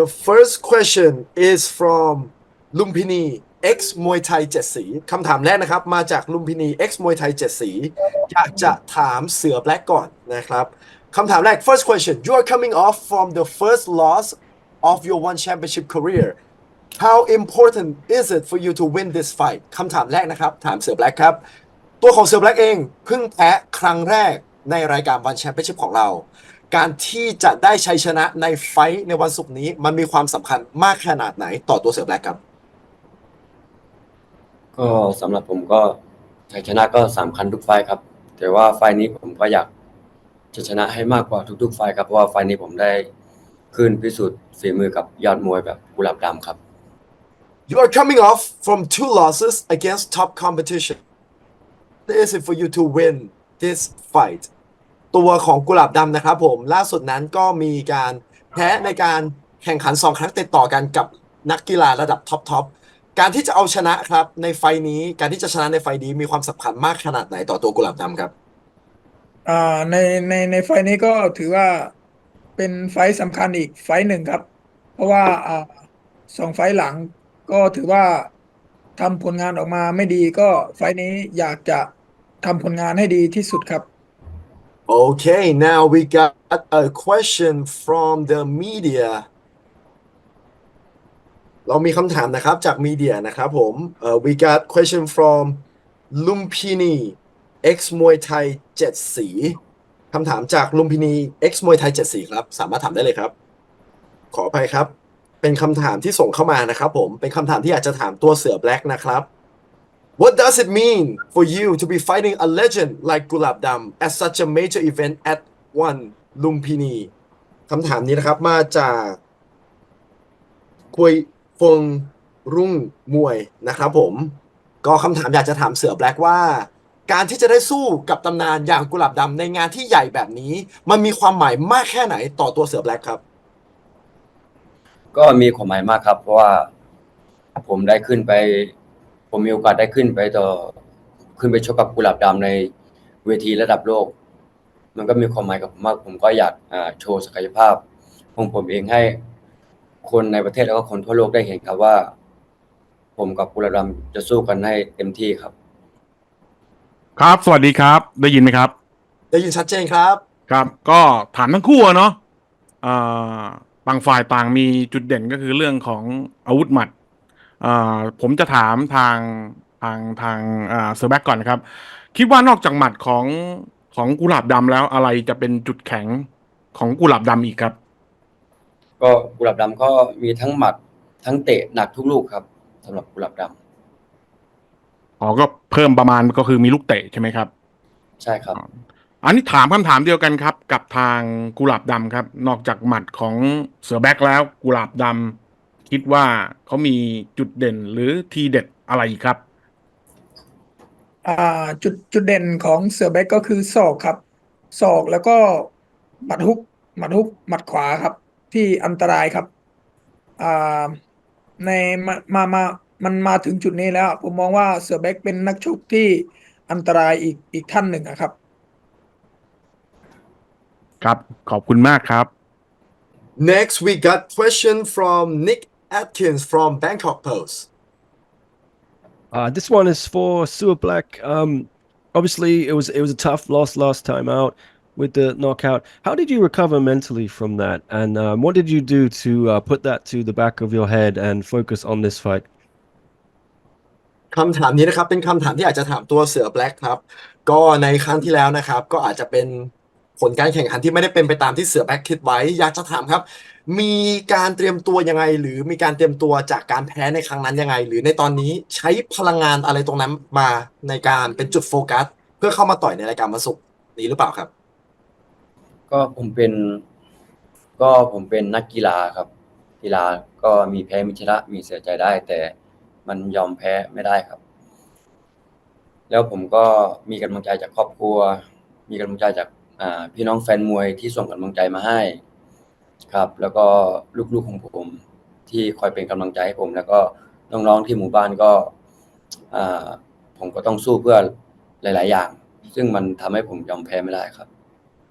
The first question is from Lumpini X มวยไทยเจ็ดสีคำถามแรกนะครับ มาจากลุมพินี X มวยไทยเจ็ดสี อยากจะถามเสือแบล็กก่อนนะครับคำถามแรก first question you are coming off from the first loss of your one championship career how important is it for you to win this fight คำถามแรกนะครับ ถามเสือแบล็กครับ ตัวของเสือแบล็กเองเพิ่งแพ้ครั้งแรกในรายการวันแชมเปี้ยนชิพของเรา การที่จะได้ชัยชนะในไฟท์ในวันศุกร์นี้ มันมีความสำคัญมากขนาดไหนต่อตัวเสือแบล็กครับ ก็สำหรับผมก็ชัยชนะก็สำคัญทุกไฟล์ครับ แต่ว่าไฟล์นี้ผมก็อยากจะชนะให้มากกว่าทุก ๆ ไฟล์ครับเพราะว่าไฟล์นี้ผมได้ขึ้นพิสูจน์ฝีมือกับยอดมวยแบบกุหลาบดำครับ You are coming off from two losses against top competition. What is it for you to win this fight? ตัวของกุหลาบดำนะครับผมล่าสุดนั้นก็มีการแพ้ในการแข่งขัน 2 ครั้งติดต่อกันกับนักกีฬาระดับท็อปทอปการที่จะเอาชนะครับในไฟล์นี้การที่จะชนะในไฟนี้มีความสำคัญมากขนาดไหนต่อตัวกุหลาบดำครับอ่าในในในไฟนี้ก็ถือว่าเป็นไฟสำคัญอีกไฟหนึ่งครับ เพราะว่าอ่าสองไฟหลังก็ถือว่าทำผลงานออกมาไม่ดีก็ไฟนี้อยากจะทำผลงานให้ดีที่สุดครับ Okay, now we got a question from the media. เรามีคำถามนะครับจากมีเดียนะครับผมเอ่อ we got question from Lumpini X มวยไทยเจ็ดสีคำถามจากลุมพินี X มวยไทยเจ็ดสีครับ สามารถถามได้เลยครับ ขออภัยครับ เป็นคำถามที่ส่งเข้ามานะครับผม เป็นคำถามที่อยากจะถามตัวเสือแบล็กนะครับ What does it mean for you to be fighting a legend like Gulab Dam at such a major event at one Lumpini คำถามนี้นะครับมาจากคุยฟงรุ่งมวยนะครับผม ก็คำถามอยากจะถามเสือแบล็กว่า การที่จะได้สู้กับตำนานอย่างกุหลาบดำในงานที่ใหญ่แบบนี้ มันมีความหมายมากแค่ไหนต่อตัวเสือแบล็กครับ ก็มีความหมายมากครับ เพราะว่าผมได้ขึ้นไป ผมมีโอกาสได้ขึ้นไปต่อขึ้นไปชกกับกุหลาบดำในเวทีระดับโลก มันก็มีความหมายกับผมมากผมก็อยากอ่าโชว์ศักยภาพของผมเองให้คนในประเทศแล้วก็คนทั่วโลกได้เห็นครับว่า ผมกับกุหลาบดำจะสู้กันให้เต็มที่ครับ ครับสวัสดีครับ ได้ยินไหมครับ ได้ยินชัดเจนครับ ครับ ก็ถามทั้งคู่อะเนาะอ่าต่างฝ่ายต่างมีจุดเด่นก็คือเรื่องของอาวุธหมัดอ่า ผมจะถามทางทางทางอ่าเซอร์แบ็กก่อนนะครับ คิดว่านอกจากหมัดของของกุหลาบดำแล้วอะไรจะเป็นจุดแข็งของกุหลาบดำอีกครับ ก็กุหลาบดำก็มีทั้งหมัดทั้งเตะหนักทุกลูกครับสำหรับกุหลาบดำอ๋อก็เพิ่มประมาณก็คือมีลูกเตะใช่ไหมครับ ใช่ครับอันนี้ถามคำถามเดียวกันครับ กับทางกุหลาบดำครับ นอกจากหมัดของเสือแบ็กแล้วกุหลาบดำ คิดว่าเขามีจุดเด่นหรือทีเด็ดอะไรอีกครับอ่าจุดจุดเด่นของเสือแบ็กก็คือศอกครับศอกแล้วก็หมัดฮุกหมัดฮุกหมัดขวาครับ ที่อันตรายครับอ่าในมามามามันมาถึงจุดนี้แล้ว ผมมองว่าเสือแบ็กเป็นนักชกที่อันตรายอีกอีกท่านหนึ่งอะครับ ครับขอบคุณมากครับ Next we got question from Nick Atkins from Bangkok Post Uh, this one is for Sewer Black. Um, obviously, it was it was a tough loss last time out with the knockout. How did you recover mentally from that, and um, what did you do to uh, put that to the back of your head and focus on this fight? คำถามนี้นะครับเป็นคำถามที่อาจจะถามตัวเสือแบล็กครับ ก็ในครั้งที่แล้วนะครับ ก็อาจจะเป็น ผลการแข่งขันที่ไม่ได้เป็นไปตามที่เสือแบ็กคิดไว้ อยากจะถามครับ มีการเตรียมตัวยังไง หรือมีการเตรียมตัวจากการแพ้ในครั้งนั้นยังไง หรือในตอนนี้ใช้พลังงานอะไรตรงนั้นมาในการเป็นจุดโฟกัส เพื่อเข้ามาต่อยในรายการวันศุกร์นี้หรือเปล่าครับ ก็ผมเป็น ก็ผมเป็นนักกีฬาครับ กีฬาก็มีแพ้มีชนะมีเสียใจได้ แต่มันยอมแพ้ไม่ได้ครับ แล้วผมก็มีกำลังใจจากครอบครัว มีกำลังใจจาก พี่น้องแฟนมวยที่ส่งกำลังใจมาให้ ครับ แล้วก็ลูกๆของผม ที่คอยเป็นกำลังใจให้ผม แล้วก็น้องๆที่หมู่บ้านก็ผมก็ต้องสู้เพื่อหลาย ๆ อย่าง ซึ่งมันทำให้ผมยอมแพ้ไม่ได้ครับ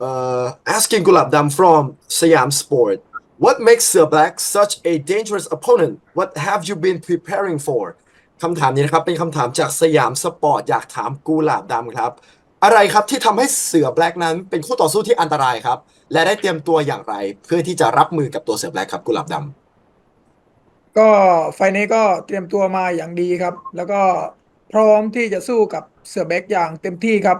uh, asking Gulab Dam from Siam Sport What makes Sir Black such a dangerous opponent? What have you been preparing for? คำถามนี้นะครับ เป็นคำถามจากสยามสปอร์ต อยากถามกูหลาบดำครับ อะไรครับที่ทำให้เสือแบล็กนั้นเป็นคู่ต่อสู้ที่อันตรายครับ และได้เตรียมตัวอย่างไรเพื่อที่จะรับมือกับตัวเสือแบล็กครับกูหลาบดำก็ไฟล์นี้ก็เตรียมตัวมาอย่างดีครับ แล้วก็พร้อมที่จะสู้กับเสือแบ็กอย่างเต็มที่ครับ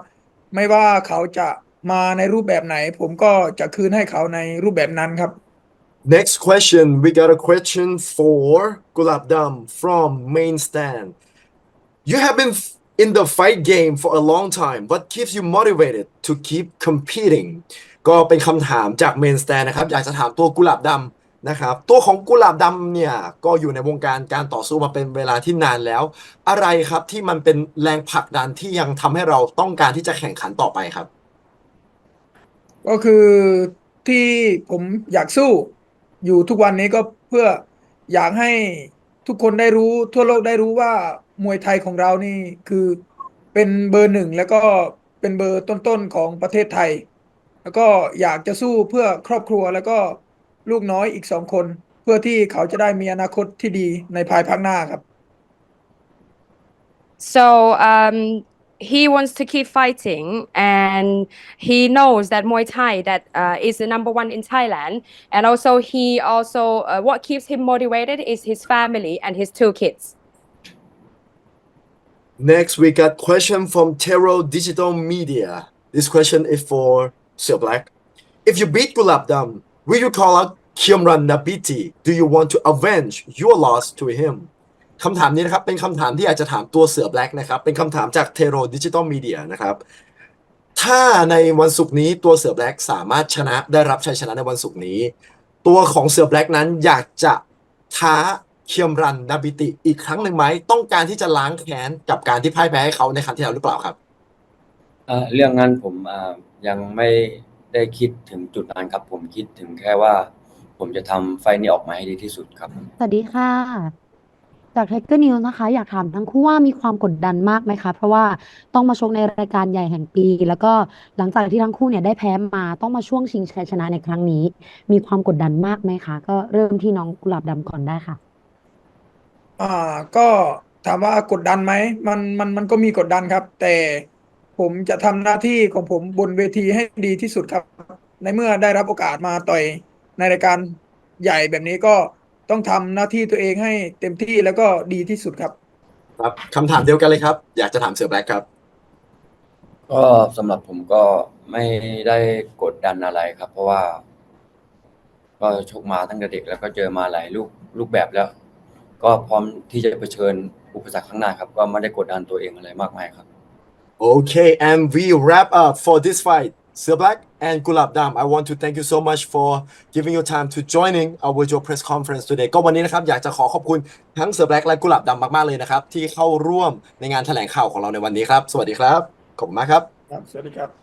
ไม่ว่าเขาจะมาในรูปแบบไหน ผมก็จะคืนให้เขาในรูปแบบนั้นครับ Next question, we got a question for Gulab Dam from main stand. You have been f- in the fight game for a long time. What keeps you motivated to keep competing? ก็เป็นคำถามจาก main stand นะครับ อยากจะถามตัวกุหลาบดำนะครับ ตัวของกุหลาบดำเนี่ย ก็อยู่ในวงการการต่อสู้มาเป็นเวลาที่นานแล้ว อะไรครับที่มันเป็นแรงผลักดันที่ยังทำให้เราต้องการที่จะแข่งขันต่อไปครับ ก็คือที่ผมอยากสู้อยู่ทุกวันนี้ก็เพื่ออยากให้ ทุกคนได้รู้ทั่วโลกได้รู้ว่ามวยไทยของเรานี่คือเป็นเบอร์หนึ่งแล้วก็เป็นเบอร์ต้นๆของประเทศไทย แล้วก็อยากจะสู้เพื่อครอบครัวแล้วก็ลูกน้อยอีกสองคน เพื่อที่เขาจะได้มีอนาคตที่ดีในภายภาคหน้าครับ So um, he wants to keep fighting, and he knows that Muay Thai that uh, is the number one in Thailand, and also he also uh, what keeps him motivated is his family and his two kids. Next, we got question from Tero Digital Media. This question is for Sir Black. If you beat Gulab Dam, will you call out Kiamran Nabiti? Do you want to avenge your loss to him? คำถามนี้นะครับ เป็นคำถามที่อยากจะถามตัวเสือแบล็กนะครับ เป็นคำถามจากเทโรดิจิตอลมีเดียนะครับ ถ้าในวันศุกร์นี้ตัวเสือแบล็กสามารถชนะได้รับชัยชนะในวันศุกร์นี้ ตัวของเสือแบล็กนั้นอยากจะท้าเคียมรันนาบิติอีกครั้งหนึ่งไหม ต้องการที่จะล้างแค้นกับการที่พ่ายแพ้ให้เขาในครั้งที่แล้วหรือเปล่าครับอ่าเรื่องนั้นผมอ่ายังไม่ได้คิดถึงจุดนั้นครับ ผมคิดถึงแค่ว่า ผมจะทำไฟล์นี้ออกมาให้ดีที่สุดครับ สวัสดีค่ะ จาก Tiger News นะคะ อยากถามทั้งคู่ว่ามีความกดดันมากไหมคะ เพราะว่าต้องมาชกในรายการใหญ่แห่งปี แล้วก็หลังจากที่ทั้งคู่เนี่ยได้แพ้มาต้องมาช่วงชิงชัยชนะในครั้งนี้ มีความกดดันมากไหมคะ ก็เริ่มที่น้องกุหลาบดำก่อนได้ค่ะ อ่าก็ถามว่ากดดันไหมมันมันมันก็มีกดดันครับ แต่ผมจะทำหน้าที่ของผมบนเวทีให้ดีที่สุดครับ ในเมื่อได้รับโอกาสมาต่อยในรายการใหญ่แบบนี้ก็ ต้องทำหน้าที่ตัวเองให้เต็มที่แล้วก็ดีที่สุดครับ ครับคำถามเดียวกันเลยครับ อยากจะถามเสือแบล็กครับ ก็สำหรับผมก็ไม่ได้กดดันอะไรครับ เพราะว่า ก็ชกมาตั้งแต่เด็กแล้วก็เจอมาหลายรูปรูปแบบแล้ว ก็พร้อมที่จะเผชิญอุปสรรคข้างหน้าครับ ก็ไม่ได้กดดันตัวเองอะไรมากมายครับ Okay, and we wrap up for this fight. Sir Black and Gulab Dam, I want to thank you so much for giving your time to joining our virtual press conference today. ก็วันนี้นะครับอยากจะขอขอบคุณทั้ง Sir Black และกุหลาบดำมาก ๆ เลยนะครับ ที่เข้าร่วมในงานแถลงข่าวของเราในวันนี้ครับ สวัสดีครับ ขอบคุณมากครับ ครับสวัสดีครับ